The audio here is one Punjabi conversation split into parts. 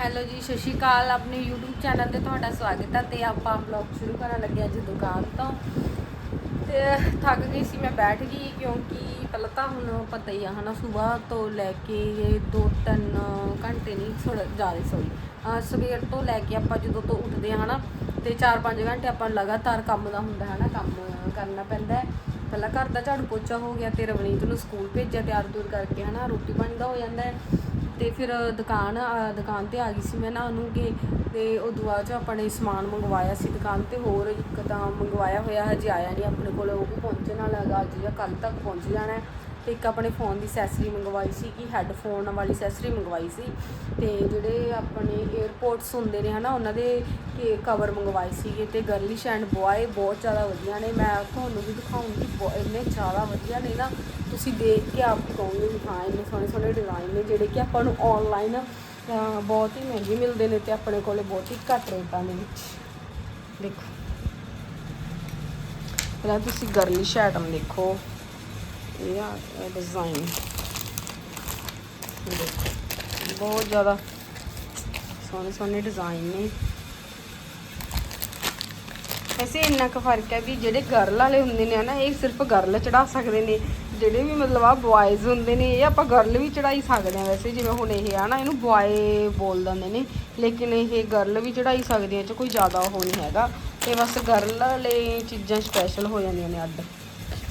ਹੈਲੋ ਜੀ, ਸਤਿ ਸ਼੍ਰੀ ਅਕਾਲ। ਆਪਣੇ YouTube ਚੈਨਲ ਤੇ ਤੁਹਾਡਾ ਸਵਾਗਤ ਹੈ ਤੇ ਆਪਾਂ ਵਲੌਗ ਸ਼ੁਰੂ ਕਰਨ ਲੱਗੇ ਅੱਜ ਦੁਕਾਨ ਤੋਂ। ਤੇ ਥੱਕ ਗਈ ਸੀ, ਮੈਂ ਬੈਠ ਗਈ ਕਿਉਂਕਿ ਪਹਿਲਾਂ ਤਾਂ ਹੁਣ ਪਤਾ ਹੀ ਆ, ਹਨਾ, ਸਵੇਰ ਤੋਂ ਲੈ ਕੇ 2-3 ਘੰਟੇ ਨਹੀਂ ਥੋੜਾ ਜ਼ਿਆਦਾ ਸੋਈ ਸਵੇਰ ਤੋਂ ਲੈ ਕੇ ਆਪਾਂ ਜਦੋਂ ਤੋਂ ਉੱਠਦੇ ਆ, ਹਨਾ, ਤੇ 4-5 ਘੰਟੇ ਆਪਾਂ ਲਗਾਤਾਰ ਕੰਮ ਦਾ ਹੁੰਦਾ ਹੈ ਹਨਾ, ਕੰਮ ਕਰਨਾ ਪੈਂਦਾ ਹੈ। ਪਹਿਲਾਂ ਘਰ ਦਾ ਝਾੜੂ ਪੋਚਾ ਹੋ ਗਿਆ, ਤੇ ਰਵਨੀਤ ਨੂੰ ਸਕੂਲ ਭੇਜਿਆ ਤਿਆਰ ਤੁਰ ਕਰਕੇ, ਹਨਾ ਰੋਟੀ ਪਾਣੀ ਦਾ ਹੋ ਜਾਂਦਾ ਹੈ। ਤੇ ਫਿਰ ਦੁਕਾਨ ਅ, ਦੁਕਾਨ ਤੇ ਆ ਗਈ ਸੀ ਮੈਂ ਨਾ ਉਹਨੂੰ ਕਿ ਤੇ ਉਦੋਂ ਬਾਅਦ ਚ ਆਪਾਂ ਨੇ ਸਮਾਨ ਮੰਗਵਾਇਆ ਸੀ ਦੁਕਾਨ ਤੇ ਹੋਰ ਇੱਕ ਤਾਂ ਮੰਗਵਾਇਆ ਹੋਇਆ ਹਜੇ ਆਇਆ ਨਹੀਂ ਆਪਣੇ ਕੋਲ ਉਹ ਵੀ ਪਹੁੰਚਣ ਵਾਲਾ ਹੈਗਾ ਅੱਜ ਜਾਂ ਕੱਲ ਤੱਕ ਪਹੁੰਚ ਜਾਣਾ ਹੈ। ਤੇ ਇੱਕ ਆਪਣੇ ਫੋਨ ਦੀ ਅਸੈਸਰੀ ਮੰਗਵਾਈ ਸੀ ਕਿ ਹੈੱਡਫੋਨ ਵਾਲੀ ਅਸੈਸਰੀ ਮੰਗਵਾਈ ਸੀ। ਤੇ ਜਿਹੜੇ ਆਪਣੇ 에ਅਰਪੋਰਟਸ ਹੁੰਦੇ ਨੇ ਹਨਾ ਉਹਨਾਂ ਦੇ ਕੇ ਕਵਰ ਮੰਗਵਾਏ ਸੀਗੇ ਤੇ ਗਰਲਿਸ਼ ਐਂਡ ਬॉय ਬਹੁਤ ਜ਼ਿਆਦਾ ਵਧੀਆ ਨੇ। ਮੈਂ ਤੁਹਾਨੂੰ ਵੀ ਦਿਖਾਉਂਗੀ ਇੰਨੇ ਜ਼ਿਆਦਾ ਵਧੀਆ ਨੇ ਨਾ, ਤੁਸੀਂ ਦੇਖ ਕੇ ਆਪ ਕਹੋਗੇ ਵੀ ਹਾਂ, ਇੰਨੇ ਸੋਹਣੇ ਸੋਹਣੇ ਡਿਜ਼ਾਈਨ ਨੇ ਜਿਹੜੇ ਕਿ ਆਪਾਂ ਨੂੰ ਆਨਲਾਈਨ ਬਹੁਤ ਹੀ ਮਹਿੰਗੇ ਮਿਲਦੇ ਨੇ ਤੇ ਆਪਣੇ ਕੋਲੇ ਬਹੁਤ ਹੀ ਘੱਟ ਰੇਟਾਂ ਦੇ ਵਿੱਚ। ਦੇਖੋ। ਪਹਿਲਾਂ ਤੁਸੀਂ ਗਰਲਿਸ਼ ਆਈਟਮ ਦੇਖੋ। ਇਹ ਆ ਡਿਜ਼ਾਈਨ ਦੇਖੋ, ਬਹੁਤ ਜ਼ਿਆਦਾ ਸੋਹਣੇ ਸੋਹਣੇ ਡਿਜ਼ਾਈਨ ਨੇ। ਵੈਸੇ ਇੰਨਾ ਕੁ ਫ਼ਰਕ ਹੈ ਵੀ ਜਿਹੜੇ ਗਰਲ ਵਾਲੇ ਹੁੰਦੇ ਨੇ ਨਾ ਇਹ ਸਿਰਫ ਗਰਲ ਚੜਾ ਸਕਦੇ ਨੇ। ਜਿਹੜੇ ਵੀ ਮਤਲਬ ਆ ਬॉयਜ਼ ਹੁੰਦੇ ਨੇ, ਇਹ ਆਪਾਂ ਗਰਲ ਵੀ ਚੜਾਈ ਸਕਦੇ ਆ ਵੈਸੇ, ਜਿਵੇਂ ਹੁਣ ਇਹ ਆ ਨਾ, ਇਹਨੂੰ ਬॉय ਬੋਲ ਦਿੰਦੇ ਨੇ। ਲੇਕਿਨ ਇਹ ਗਰਲ ਵੀ ਚੜਾਈ ਸਕਦੇ ਆ ਚ ਕੋਈ ਜ਼ਿਆਦਾ ਉਹ ਨਹੀਂ ਹੈਗਾ। ਤੇ ਬਸ ਗਰਲ ਵਾਲੇ ਚੀਜ਼ਾਂ ਸਪੈਸ਼ਲ ਹੋ ਜਾਂਦੀਆਂ ਨੇ ਅੱਡ।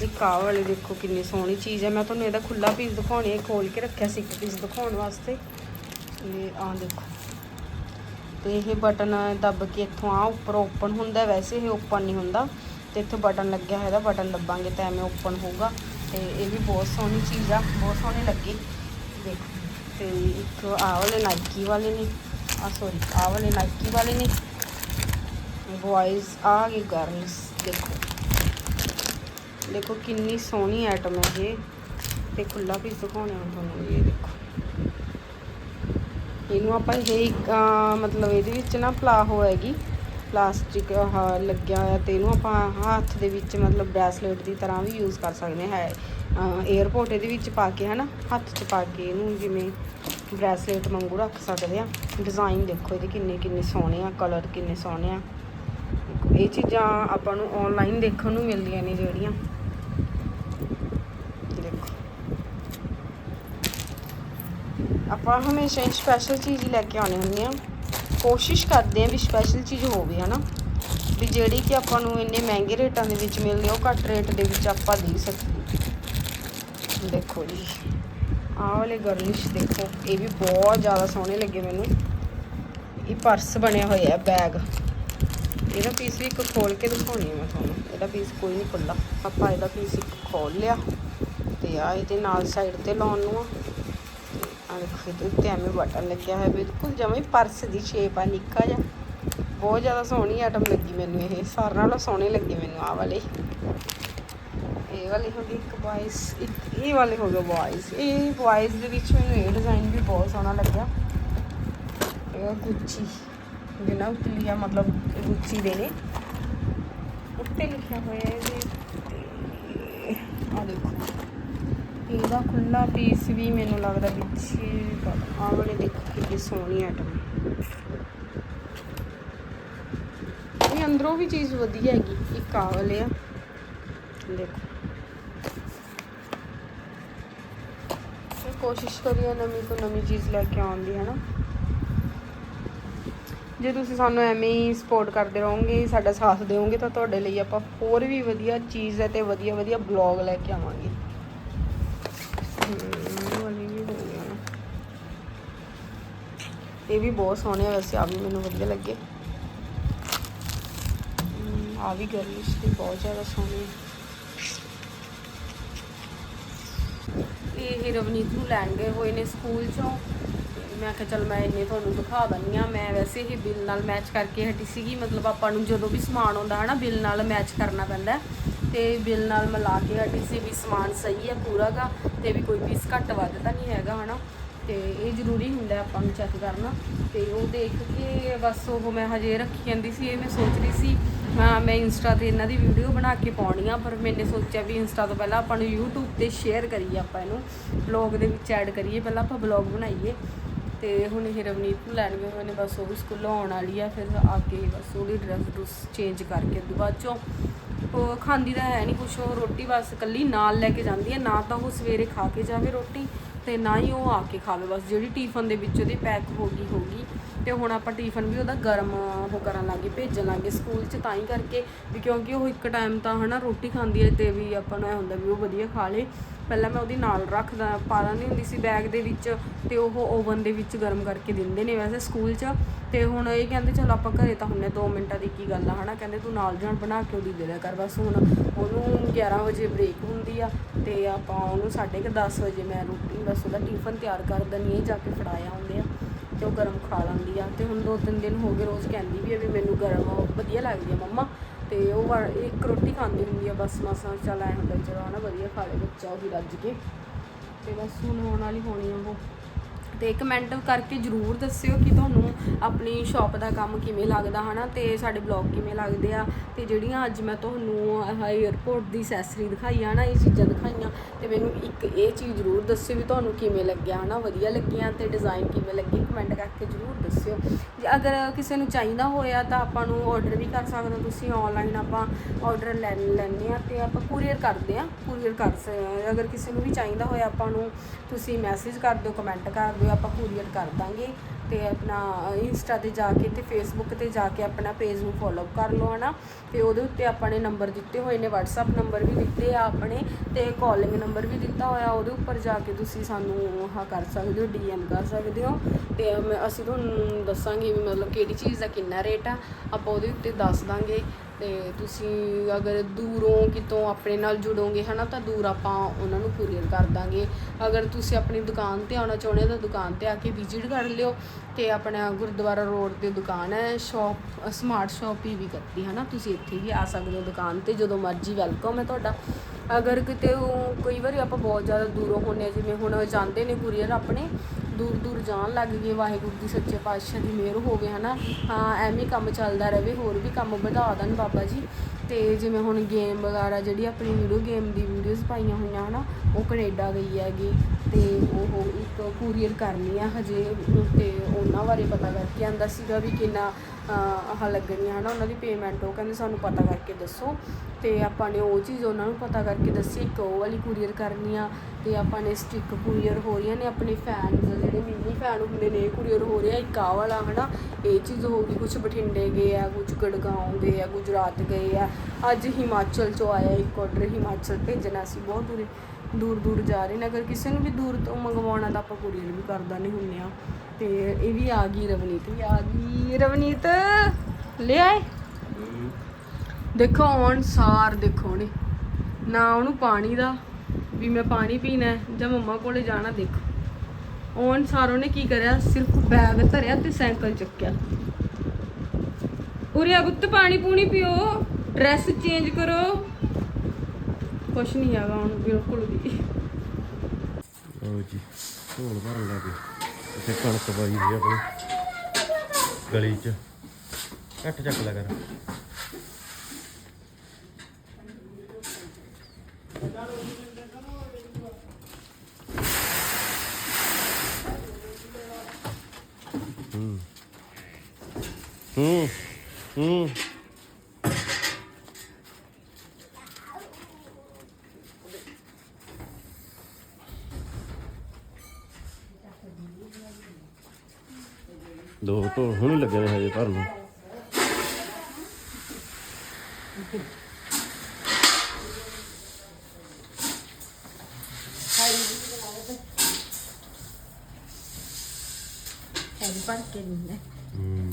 ਇੱਕ ਕਾਹ ਵਾਲੀ ਦੇਖੋ ਕਿੰਨੀ ਸੋਹਣੀ ਚੀਜ਼ ਹੈ। ਮੈਂ ਤੁਹਾਨੂੰ ਇਹਦਾ ਖੁੱਲਾ ਪੀਸ ਦਿਖਾਉਣੀ ਹੈ ਖੋਲ ਕੇ ਰੱਖਿਆ ਸੀ ਇੱਕ ਪੀਸ ਦਿਖਾਉਣ ਵਾਸਤੇ। ਇਹ ਆਹ ਦੇਖੋ। ਤੇ ਇਹ ਬਟਨ ਦੱਬ ਕੇ ਇੱਥੋਂ ਆ, ਉੱਪਰ ਓਪਨ ਹੁੰਦਾ, ਵੈਸੇ ਇਹ ਓਪਨ ਨਹੀਂ ਹੁੰਦਾ, ਤੇ ਇੱਥੇ ਬਟਨ ਲੱਗਿਆ ਹੋਇਆ ਇਹਦਾ ਬਟਨ ਦੱਬਾਂਗੇ ਤਾਂ ਐਵੇਂ ਓਪਨ ਹੋਊਗਾ, ਤੇ ਇਹ ਵੀ ਬਹੁਤ ਸੋਹਣੀ ਚੀਜ਼ ਆ, ਬਹੁਤ ਸੋਹਣੀ ਲੱਗੀ। ਦੇਖੋ, ਤੇ ਇੱਕ ਆਹ ਵਾਲੇ ਨਾਈਕੀ ਵਾਲੇ ਨੇ ਆ ਸੌਰੀ ਆਹ ਵਾਲੇ ਨਾਈਕੀ ਵਾਲੇ ਨੇ। ਬॉयਜ਼ ਆ ਗਏ ਗਰਲਸ ਦੇਖੋ। ਦੇਖੋ ਕਿੰਨੀ ਸੋਹਣੀ ਆਈਟਮ ਹੈ ਇਹ, ਤੇ ਖੁੱਲਾ ਪੀਸ ਦਿਖਾਉਣੇ ਆ ਤੁਹਾਨੂੰ, ਇਹ ਦੇਖੋ। ਇਹਨੂੰ ਆਪਾਂ ਇਹ ਇੱਕ ਮਤਲਬ ਇਹਦੇ ਵਿੱਚ ਨਾ ਪਲਾ ਹੈਗੀ, ਪਲਾਸਟਿਕ, ਆਹ, ਲੱਗਿਆ ਹੋਇਆ ਤੇ ਇਹਨੂੰ ਆਪਾਂ ਹੱਥ ਦੇ ਵਿੱਚ ਮਤਲਬ ਬ੍ਰੈਸਲੇਟ ਦੀ ਤਰ੍ਹਾਂ ਵੀ ਯੂਜ਼ ਕਰ ਸਕਦੇ ਹਾਂ, ਹੈ 에어ਪੋਰਟ ਇਹਦੇ ਵਿੱਚ ਪਾ ਕੇ, ਹਨਾ, ਹੱਥ 'ਚ ਪਾ ਕੇ ਇਹਨੂੰ ਜਿਵੇਂ ਬ੍ਰੈਸਲੇਟ ਵਾਂਗੂ ਰੱਖ ਸਕਦੇ ਆ ਡਿਜ਼ਾਈਨ ਦੇਖੋ ਇਹਦੇ ਕਿੰਨੇ ਕਿੰਨੇ ਸੋਹਣੇ ਆ ਕਲਰ ਕਿੰਨੇ ਸੋਹਣੇ ਆ। ਇਹ ਚੀਜ਼ਾਂ ਆਪਾਂ ਨੂੰ ਆਨਲਾਈਨ ਦੇਖਣ ਨੂੰ ਮਿਲਦੀਆਂ ਨੇ ਜਿਹੜੀਆਂ ਦੇਖੋ ਆਪਾਂ ਹਮੇਸ਼ਾ ਹੀ ਸਪੈਸ਼ਲ ਚੀਜ਼ ਲੈ ਕੇ ਆਉਣੀ ਹੁੰਦੀ ਆ ਕੋਸ਼ਿਸ਼ ਕਰਦੇ ਆ ਵੀ ਸਪੈਸ਼ਲ ਚੀਜ਼ ਹੋਵੇ, ਹਨਾ? ਵੀ ਜਿਹੜੀ ਕਿ ਆਪਾਂ ਨੂੰ ਇੰਨੇ ਮਹਿੰਗੇ ਰੇਟਾਂ ਦੇ ਵਿੱਚ ਮਿਲਦੀ ਉਹ ਘੱਟ ਰੇਟ ਦੇ ਵਿੱਚ ਆਪਾਂ ਦੇ ਸਕੀਏ। ਦੇਖੋ ਜੀ, ਆਹ ਵਾਲੇ ਗਰਲਿਸ਼ ਦੇਖੋ, ਇਹ ਵੀ ਬਹੁਤ ਜ਼ਿਆਦਾ ਸੋਹਣੇ ਲੱਗੇ ਮੈਨੂੰ। ਇਹ ਪਰਸ ਬਣਿਆ ਹੋਇਆ ਬੈਗ ਇਹਦਾ ਪੀਸ ਵੀ ਇੱਕ ਖੋਲ ਕੇ ਦਿਖਾਉਣੀ ਆ ਮੈਂ ਤੁਹਾਨੂੰ। ਇਹਦਾ ਪੀਸ ਕੋਈ ਨਹੀਂ ਖੁੱਲਾ ਆਪਾਂ ਇਹਦਾ ਪੀਸ ਇੱਕ ਖੋਲ ਲਿਆ ਤੇ ਆ ਇਹਦੇ ਨਾਲ ਸਾਈਡ ਤੇ ਲਾਉਣ ਨੂੰ ਆ। ਆ ਵੇਖੋ ਇਹਦੇ ਉੱਤੇ ਐਵੇਂ ਬਟਨ ਲੱਗਿਆ ਹੋਇਆ ਬਿਲਕੁਲ ਜਮੇ ਪਰਸ ਦੀ ਸ਼ੇਪ ਆ, ਨਿੱਕਾ ਜਿਹਾ। ਬਹੁਤ ਜ਼ਿਆਦਾ ਸੋਹਣੀ ਆਟਮ ਲੱਗੀ ਮੈਨੂੰ ਇਹ। ਸਾਰਿਆਂ ਨਾਲੋਂ ਸੋਹਣੀ ਲੱਗੀ ਮੈਨੂੰ ਆ ਵਾਲੀ। ਇਹ ਵਾਲੀ ਹੋ ਗਈ ਇੱਕ ਵਾਇਸ ਇੱਕ ਇਹ ਵਾਲੇ ਹੋ ਗਏ ਵਾਇਸ ਇਹ ਵਾਇਸ ਦੇ ਵਿੱਚ ਮੈਨੂੰ ਇਹ ਡਿਜ਼ਾਈਨ ਵੀ ਬਹੁਤ ਸੋਹਣਾ ਲੱਗਿਆ। ਇਹ ਗੁੱਚੀ ਬਿਨਾ ਉਤਲੀਆ ਮਤਲਬ ਗੁੱਚੀ ਦੇ ਨੇ। ਉੱਤੇ ਲਿਖਿਆ ਹੋਇਆ ਹੈ ਆ ਦੇਖੋ। ਇਹਦਾ ਖੁੱਲਾ ਪੀਸ ਵੀ ਮੈਨੂੰ ਲੱਗਦਾ ਵਿੱਚ ਆਹ ਵਾਲੇ ਦੇਖੋ ਕਿੰਨੀ ਸੋਹਣੀ ਆਈਟਮ ਇਹ ਅੰਦਰੋਂ ਵੀ ਚੀਜ਼ ਵਧੀਆ ਹੈਗੀ, ਇੱਕ ਆਹ ਵਾਲੇ ਆ। ਦੇਖੋ। ਕੋਸ਼ਿਸ਼ ਕਰੀਏ ਨਵੀਂ ਤੋਂ ਨਵੀਂ ਚੀਜ਼ ਲੈ ਕੇ ਆਉਣ ਦੀ ਹੈ ਨਾ ਜੇ ਤੁਸੀਂ ਸਾਨੂੰ ਐਵੇਂ ਹੀ ਸਪੋਰਟ ਕਰਦੇ ਰਹੋਗੇ, ਸਾਡਾ ਸਾਥ ਦਿਓਗੇ, ਤਾਂ ਤੁਹਾਡੇ ਲਈ ਆਪਾਂ ਹੋਰ ਵੀ ਵਧੀਆ ਚੀਜ਼ ਹੈ ਤੇ ਵਧੀਆ ਵਧੀਆ ਬਲੌਗ ਲੈ ਕੇ ਆਵਾਂਗੇ। ਵਾਲੀ ਵੀ ਹੋ ਗਿਆ ਇਹ ਵੀ ਬਹੁਤ ਸੋਹਣੇ ਆ ਵੈਸੇ ਆ ਵੀ ਮੈਨੂੰ ਵਧੀਆ ਲੱਗੇ। ਆ ਵੀ ਗਰਲਿਸ਼ ਦੀ ਬਹੁਤ ਜ਼ਿਆਦਾ ਸੋਹਣੀ ਇਹ ਰਵਨੀਤ ਨੂੰ ਲੈਣ ਗਏ ਹੋਏ ਨੇ ਸਕੂਲ ਚੋਂ। ਮੈਂ ਕਿਹਾ ਚਲ ਮੈਂ ਇੰਨੇ ਤੁਹਾਨੂੰ ਦਿਖਾ ਦਿੰਦੀ ਆ ਮੈਂ ਵੈਸੇ ਹੀ ਬਿੱਲ ਨਾਲ ਮੈਚ ਕਰਕੇ ਹਟੀ ਸੀਗੀ, ਮਤਲਬ ਆਪਾਂ ਨੂੰ ਜਦੋਂ ਵੀ ਸਮਾਨ ਆਉਂਦਾ ਹੈ ਨਾ ਬਿੱਲ ਨਾਲ ਮੈਚ ਕਰਨਾ ਪੈਂਦਾ। ਤੇ ਬਿੱਲ ਨਾਲ ਮਿਲਾ ਕੇ ਹਟੀ ਸੀ ਵੀ ਸਮਾਨ ਸਹੀ ਹੈ ਪੂਰਾ ਗਾ ਤੇ ਵੀ ਕੋਈ ਪੀਸ ਘੱਟ ਵੱਧ ਤਾਂ ਨਹੀਂ ਹੈਗਾ, ਹਨਾ? ਤੇ ਇਹ ਜ਼ਰੂਰੀ ਹੁੰਦਾ ਆਪਾਂ ਨੂੰ ਚੈੱਕ ਕਰਨਾ। ਤੇ ਉਹ ਦੇਖ ਕੇ ਬਸ ਉਹ ਮੈਂ ਹਜੇ ਰੱਖੀ ਜਾਂਦੀ ਸੀ, ਇਹ ਮੈਂ ਸੋਚ ਰਹੀ ਸੀ, ਹਾਂ, ਮੈਂ ਇੰਸਟਾ ਤੇ ਇਹਨਾਂ ਦੀ ਵੀਡੀਓ ਬਣਾ ਕੇ ਪਾਉਣੀ ਆ, ਪਰ ਮੈਨੇ ਸੋਚਿਆ ਵੀ ਇੰਸਟਾ ਤੋਂ ਪਹਿਲਾਂ ਆਪਾਂ ਨੂੰ YouTube ਤੇ ਸ਼ੇਅਰ ਕਰੀਏ ਆਪਾਂ ਇਹਨੂੰ। ਬਲੌਗ ਦੇ ਵਿੱਚ ਐਡ ਕਰੀਏ, ਪਹਿਲਾਂ ਆਪਾਂ ਬਲੌਗ ਬਣਾਈਏ। ਤੇ ਹੁਣ ਇਹ ਰਵਨੀਤ ਨੂੰ ਲੈਣ ਗਏ ਹੋਏ ਬਸ ਉਹ ਵੀ ਸਕੂਲੋਂ ਆਉਣ ਵਾਲੀ ਆ, ਫਿਰ ਆ ਕੇ ਬਸ ਉਹਦੀ ਡਰੈਸ ਡਰੈਸ ਚੇਂਜ ਕਰਕੇ ਉਦੋਂ ਬਾਅਦ ਚੋਂ ਉਹ ਖਾਂਦੀ ਤਾਂ ਹੈ ਨਹੀਂ ਕੁਛ, ਉਹ ਰੋਟੀ ਬਸ ਇਕੱਲੀ ਨਾਲ ਲੈ ਕੇ ਜਾਂਦੀ ਹੈ, ਨਾ ਤਾਂ ਉਹ ਸਵੇਰੇ ਖਾ ਕੇ ਜਾਵੇ ਰੋਟੀ ਤੇ ਨਾ ਹੀ ਉਹ ਆ ਕੇ ਖਾਵੇ, ਬਸ ਜਿਹੜੀ ਟਿਫਨ ਦੇ ਵਿੱਚ ਉਹਦੀ ਪੈਕ ਹੋ ਗਈ ਹੋਗੀ ਤੇ ਹੁਣ ਆਪਾਂ ਟਿਫਨ ਵੀ ਉਹਦਾ ਗਰਮ ਉਹ ਕਰਨ ਲੱਗੇ ਭੇਜਣ ਲੱਗੇ ਸਕੂਲ 'ਚ ਤਾਂ ਹੀ ਕਰਕੇ ਵੀ ਕਿਉਂਕਿ ਉਹ ਇੱਕ ਟਾਈਮ ਤਾਂ ਹਨਾ ਰੋਟੀ ਖਾਂਦੀ ਹੈ ਤੇ ਵੀ ਆਪਾਂ ਨੂੰ ਇਹ ਹੁੰਦਾ ਵੀ ਉਹ ਵਧੀਆ ਖਾ ਲੇ। ਪਹਿਲਾਂ ਮੈਂ ਉਹਦੀ ਨਾਲ ਰੱਖਦਾ ਪਾ ਦਿੰਦੀ ਹੁੰਦੀ ਸੀ ਬੈਗ ਦੇ ਵਿੱਚ ਤੇ ਉਹ ਓਵਨ ਦੇ ਵਿੱਚ ਗਰਮ ਕਰਕੇ ਦਿੰਦੇ ਨੇ ਵੈਸੇ ਸਕੂਲ 'ਚ। ਤੇ ਹੁਣ ਇਹ ਕਹਿੰਦੇ ਚਲੋ ਆਪਾਂ ਘਰੇ ਤਾਂ ਹੁੰਨੇ 2 ਮਿੰਟਾਂ ਦੀ ਕੀ ਗੱਲ ਆ, ਹਨਾ? ਕਹਿੰਦੇ ਤੂੰ ਨਾਲ ਜਾਣ ਬਣਾ ਕੇ ਉਹਦੀ ਦੇ ਦਿਆ ਕਰ। ਬਸ ਹੁਣ ਉਹਨੂੰ 11 ਵਜੇ ਬ੍ਰੇਕ ਹੁੰਦੀ ਆ ਤੇ ਆਪਾਂ ਉਹਨੂੰ 10:30 ਵਜੇ ਮੈਂ ਰੋਟੀ, ਬਸ ਉਹਦਾ ਟਿਫਨ ਤਿਆਰ ਕਰ ਦਿੰਦੀ ਹਾਂ, ਜਾ ਕੇ ਫੜਾਇਆ ਹੁੰਦੇ ਆ ਤੇ ਉਹ ਗਰਮ ਖਾ ਲੈਂਦੀ ਆ। ਤੇ ਹੁਣ ਦੋ ਤਿੰਨ ਦਿਨ ਹੋ ਗਏ, ਰੋਜ਼ ਕਹਿੰਦੀ ਵੀ ਆ ਵੀ ਮੈਨੂੰ ਗਰਮ ਵਧੀਆ ਲੱਗਦੀ ਆ, ਮੰਮਾ। ਤੇ ਉਹ ਇੱਕ ਰੋਟੀ ਖਾਂਦੀ ਹੁੰਦੀ ਆ, ਬਸ ਮਸਾਂ ਚੱਲ ਐ ਹੁੰਦਾ ਵੀ ਚਲੋ ਹਨਾ, ਵਧੀਆ ਖਾ ਲੈ ਬੱਚਾ ਉਹ ਵੀ ਰੱਜ ਕੇ। ਤੇ ਬਸ ਹੁਣ ਹੋਣ ਵਾਲੀ ਹੋਣੀ ਆ ਉਹ। ਤੇ ਕਮੈਂਟ ਕਰਕੇ ਜਰੂਰ ਦੱਸਿਓ ਕਿ ਤੁਹਾਨੂੰ ਆਪਣੀ ਸ਼ਾਪ ਦਾ ਕੰਮ ਕਿਵੇਂ ਲੱਗਦਾ, ਹਨਾ? ਤੇ ਸਾਡੇ ਬਲੌਗ ਕਿਵੇਂ ਲੱਗਦੇ ਆ? ਤੇ ਜਿਹੜੀਆਂ ਅੱਜ ਮੈਂ ਤੁਹਾਨੂੰ 에어ਪੋਰਟ ਦੀ ਸੈਸਰੀ ਦਿਖਾਈ ਆ ਨਾ ਇਹ ਚੀਜ਼ਾਂ ਦਿਖਾਈਆਂ, ਤੇ ਮੈਨੂੰ ਇੱਕ ਇਹ ਚੀਜ਼ ਜਰੂਰ ਦੱਸਿਓ ਵੀ ਤੁਹਾਨੂੰ ਕਿਵੇਂ ਲੱਗਿਆ, ਹਨਾ? ਵਧੀਆ ਲੱਗੀਆਂ ਤੇ ਡਿਜ਼ਾਈਨ ਕਿਵੇਂ ਲੱਗੀ? ਕਮੈਂਟ ਕਰਕੇ ਜਰੂਰ ਦੱਸਿਓ। ਜੇ ਅਗਰ ਕਿਸੇ ਨੂੰ ਚਾਹੀਦਾ ਹੋਇਆ ਤਾਂ ਆਪਾਂ ਨੂੰ ਆਰਡਰ ਵੀ ਕਰ ਸਕਦੇ ਹੋ ਤੁਸੀਂ ਆਨਲਾਈਨ ਆਪਾਂ ਆਰਡਰ ਲੈ ਲੈਂਦੇ ਆ ਤੇ ਆਪਾਂ ਕੂਰੀਅਰ ਕਰਦੇ ਆ ਕੂਰੀਅਰ ਕਰ ਅਗਰ ਕਿਸੇ ਨੂੰ ਵੀ ਚਾਹੀਦਾ ਹੋਇਆ ਆਪਾਂ ਨੂੰ ਤੁਸੀਂ ਮੈਸੇਜ ਕਰ ਦਿਓ ਕਮੈਂਟ ਕਰ ਦਿਓ। ਆਪਾਂ ਕੁਰੀਅਰ ਕਰ ਦਾਂਗੇ। ਤੇ ਆਪਣਾ ਇੰਸਟਾ ਤੇ ਜਾ ਕੇ ਤੇ ਫੇਸਬੁੱਕ ਤੇ ਜਾ ਕੇ ਆਪਣਾ ਪੇਜ ਨੂੰ ਫੋਲੋ ਕਰ ਲਓ, ਹਨਾ? ਤੇ ਉਹਦੇ ਉੱਤੇ ਆਪਾਂ ਨੇ ਨੰਬਰ ਦਿੱਤੇ ਹੋਏ ਨੇ, WhatsApp ਨੰਬਰ ਵੀ ਦਿੱਤੇ ਆ ਆਪਣੇ, ਤੇ ਕਾਲਿੰਗ ਨੰਬਰ ਵੀ ਦਿੱਤਾ ਹੋਇਆ, ਉਹਦੇ ਉੱਪਰ ਜਾ ਕੇ ਤੁਸੀਂ ਸਾਨੂੰ ਆਹ ਕਰ ਸਕਦੇ ਹੋ ਡੀਐਮ ਕਰ ਸਕਦੇ ਹੋ। ਤੇ ਮੈਂ- ਅਸੀਂ ਤੁਹਾਨੂੰ ਦੱਸਾਂਗੇ ਵੀ ਮਤਲਬ ਕਿਹੜੀ ਚੀਜ਼ ਦਾ ਕਿੰਨਾ ਰੇਟ ਆ, ਆਪਾਂ ਉਹਦੇ ਉੱਤੇ ਦੱਸ ਦਾਂਗੇ। ਤੇ ਤੁਸੀਂ ਅਗਰ ਦੂਰੋਂ ਕਿਤੋਂ ਆਪਣੇ ਨਾਲ ਜੁੜੋਗੇ, ਹਨਾ, ਤਾਂ ਦੂਰ ਆਪਾਂ ਉਹਨਾਂ ਨੂੰ ਕੁਰੀਅਰ ਕਰ ਦਾਂਗੇ। ਅਗਰ ਤੁਸੀਂ ਆਪਣੀ ਦੁਕਾਨ ਤੇ ਆਉਣਾ ਚਾਹੁੰਦੇ ਹੋ, ਤਾਂ ਦੁਕਾਨ ਤੇ ਆ ਕੇ ਵਿਜ਼ਿਟ ਕਰ ਲਿਓ। ਤੇ ਆਪਣਾ ਗੁਰਦੁਆਰਾ ਰੋਡ ਤੇ ਦੁਕਾਨ ਹੈ ਸ਼ਾਪ ਸਮਾਰਟ ਸ਼ਾਪ ਹੀ ਵੀ ਕਰਦੀ ਨਾ ਤੁਸੀਂ ਇੱਥੇ ਵੀ ਆ ਸਕਦੇ ਹੋ ਦੁਕਾਨ ਤੇ ਜਦੋਂ ਮਰਜ਼ੀ ਵੈਲਕਮ ਹੈ ਤੁਹਾਡਾ। ਅਗਰ ਕਿਤੇ ਉਹ- ਕਈ ਵਾਰੀ ਆਪਾਂ ਬਹੁਤ ਜ਼ਿਆਦਾ ਦੂਰੋਂ ਹੁੰਨੇ ਆ, ਜਿਵੇਂ ਹੁਣ ਜਾਂਦੇ ਨੇ ਕੁਰੀਅਰ ਆਪਣੇ ਦੂਰ ਦੂਰ ਜਾਣ ਲੱਗ ਗਏ ਵਾਹਿਗੁਰੂ ਦੀ ਸੱਚੇ ਪਾਤਸ਼ਾਹ ਦੀ ਮਿਹਰ ਹੋਵੇ ਹਨਾ? ਹਾਂ ਐਵੇਂ ਕੰਮ ਚੱਲਦਾ ਰਹੇ ਹੋਰ ਵੀ ਕੰਮ ਵਧਾ ਦੇਣ ਬਾਬਾ ਜੀ। ਤੇ ਜਿਵੇਂ ਹੁਣ ਗੇਮ ਵਗੈਰਾ ਜਿਹੜੀ ਆਪਣੀ ਵੀਡੀਓ ਗੇਮ ਦੀ ਵੀਡੀਓਜ਼ ਪਾਈਆਂ ਹੋਈਆਂ ਹਨਾ? ਉਹ ਕੈਨੇਡਾ ਗਈ ਹੈਗੀ ਤੇ ਉਹ ਇੱਕ ਕੁਰੀਅਰ ਕਰਨੀ ਆ ਹਜੇ ਤੇ ਉਹਨਾਂ ਬਾਰੇ ਪਤਾ ਕਰਕੇ ਆਂਦਾ ਸੀਗਾ ਵੀ ਕਿੰਨਾ ਅਹ, ਆਹ ਲੱਗਣੀਆਂ ਨਾ ਉਹਨਾਂ ਦੀ ਪੇਮੈਂਟ ਉਹ ਕਹਿੰਦੇ ਸਾਨੂੰ ਪਤਾ ਕਰਕੇ ਦੱਸੋ। ਤੇ ਆਪਾਂ ਨੇ ਉਹ ਚੀਜ਼ ਉਹਨਾਂ ਨੂੰ ਪਤਾ ਕਰਕੇ ਦੱਸੀ ਇੱਕ ਉਹ ਵਾਲੀ ਕੁਰੀਅਰ ਕਰਨੀ ਆ ਤੇ ਆਪਾਂ ਨੇ ਸਟਿਕ ਕੁਰੀਅਰ ਹੋ ਰਹੀਆਂ ਨੇ ਆਪਣੇ ਫੈਨਸ ਜਿਹੜੇ ਮਿੰਨੀ ਫੈਨ ਹੁੰਦੇ ਨੇ ਕੁਰੀਅਰ ਹੋ ਰਿਹਾ ਇੱਕ ਆਹ ਵਾਲਾ ਹਨਾ ਇਹ ਚੀਜ਼ ਹੋ ਗਈ ਕੁਝ ਬਠਿੰਡੇ ਗਏ ਆ ਕੁਝ ਗੜਗਾਉਂ ਗਏ ਆ ਗੁਜਰਾਤ ਗਏ ਆ ਅੱਜ ਹਿਮਾਚਲ ਚੋਂ ਆਇਆ ਇੱਕ ਆਰਡਰ ਹਿਮਾਚਲ ਭੇਜਣਾ ਸੀ ਬਹੁਤ ਦੂਰ ਦੂਰ ਦੂਰ ਜਾ ਰਹੇ ਨੇ ਅਗਰ ਕਿਸੇ ਨੂੰ ਵੀ ਦੂਰ ਤੋਂ ਮੰਗਵਾਉਣਾ ਤਾਂ ਆਪਾਂ ਕੁਰੀਅਰ ਵੀ ਕਰਦਾ ਨਹੀਂ ਹੁੰਨੇ ਆ। ਤੇ ਇਹ ਵੀ ਆ ਗਈ ਰਵਨੀਤ, ਵੀ ਆ ਗਈ। ਰਵਨੀਤ ਲੈ ਆਏ ਦੇਖੋ ਆਉਣ ਸਾਰ ਦੇਖੋ ਨੇ ਨਾ ਉਹਨੂੰ ਪਾਣੀ ਦਾ, ਵੀ ਮੈਂ ਪਾਣੀ ਪੀਣਾ ਜਾਂ ਮੰਮਾ ਕੋਲੇ ਜਾਣਾ, ਦੇਖੋ। ਆਉਣ ਸਾਰ ਉਹਨੇ ਕੀ ਕਰਿਆ? ਸਿਰਫ ਬੈਗ ਧਰਿਆ ਤੇ ਸਾਈਕਲ ਚੱਕਿਆ। ਉਰੇ ਆ ਪੁੱਤ ਪਾਣੀ ਪੂਣੀ ਪੀਓ। ਡਰੈਸ ਚੇਂਜ ਕਰੋ। ਕੁਛ ਨਹੀਂ ਹੈਗਾ ਹੁਣ, ਬਿਲਕੁਲ ਵੀ। ਲਓ ਜੀ। ਢੋਲ ਭਰਨ ਲੱਗੇ ਇੱਥੇ ਕਣਕ ਪਾਈ ਹੋਈ ਆਪਣੀ ਗਲੀ 'ਚ। ਘੱਟ ਚੱਕ ਲਿਆ ਕਰ। ਹੂੰ। ਹੂੰ। ਹੂੰ ਦੋ ਢੋਲ ਹੁਣ ਲੱਗੇ ਨੇ ਹਜੇ ਭਰਨ ਨੂੰ ਹੈ ਭਰ ਕੇ ਦਿੰਦੇ ਹੂੰ